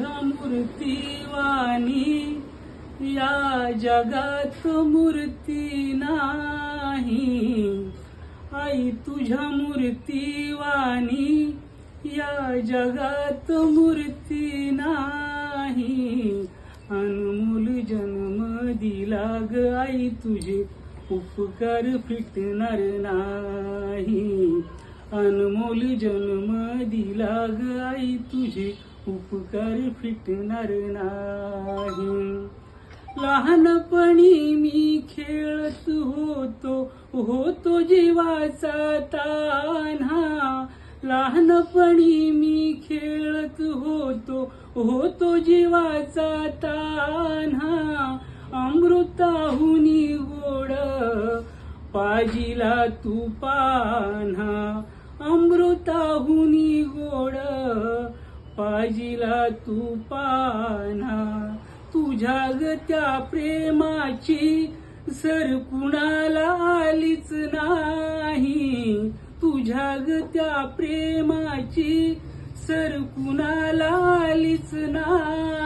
तुझ्या मूर्तीवानी या जगात मूर्ती नाही. आई तुझ्या मूर्तीवानी या जगात मूर्ती नाही. अनमोल जन्म दिला ग आई तुझे उपकार फिटणार नाही. अनमोल जन्म दिला ग आई तुझे उपकार फिटणार नाही. लहानपणी मी खेळत होतो होतो जीवाचा तान्हा. लहानपणी मी खेळत होतो होतो जीवाचा तान्हा. अमृताहुनी गोड पाजिला तू पान्हा. अमृताहुनी गोड पाजिला तू पाना. तुझ्या ग त्या प्रेमाची सर कुणाला आलीच नाही. तुझ्या ग त्या प्रेमाची सर कुणाला आलीच नाही.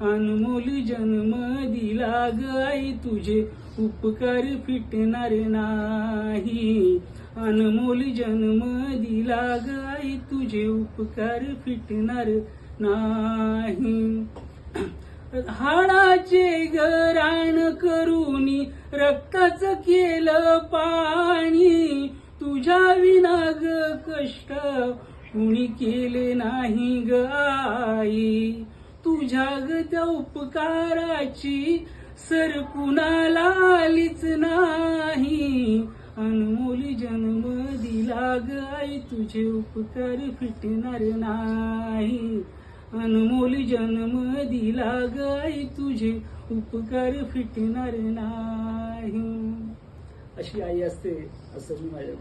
अनमोल जन्म दिला ग आई तुझे उपकार फिटणार नाही. अनमोल जन्म दिला ग आई तुझे उपकार फिटणार नाही. हाडाचे गराण करूनी रक्ताचं केलं पाणी तुझ्या विना ग कष्ट कुणी केले नाही ग आई तुझ्या ग त्या उपकाराची सर कुणाला आलीच नाही. अनमोल जन्म दिला ग आई तुझे उपकार फिटणार नाही. अनमोल जन्म दिला ग आई तुझे उपकार फिटणार नाही. अशी आई असते असं मी माझ्या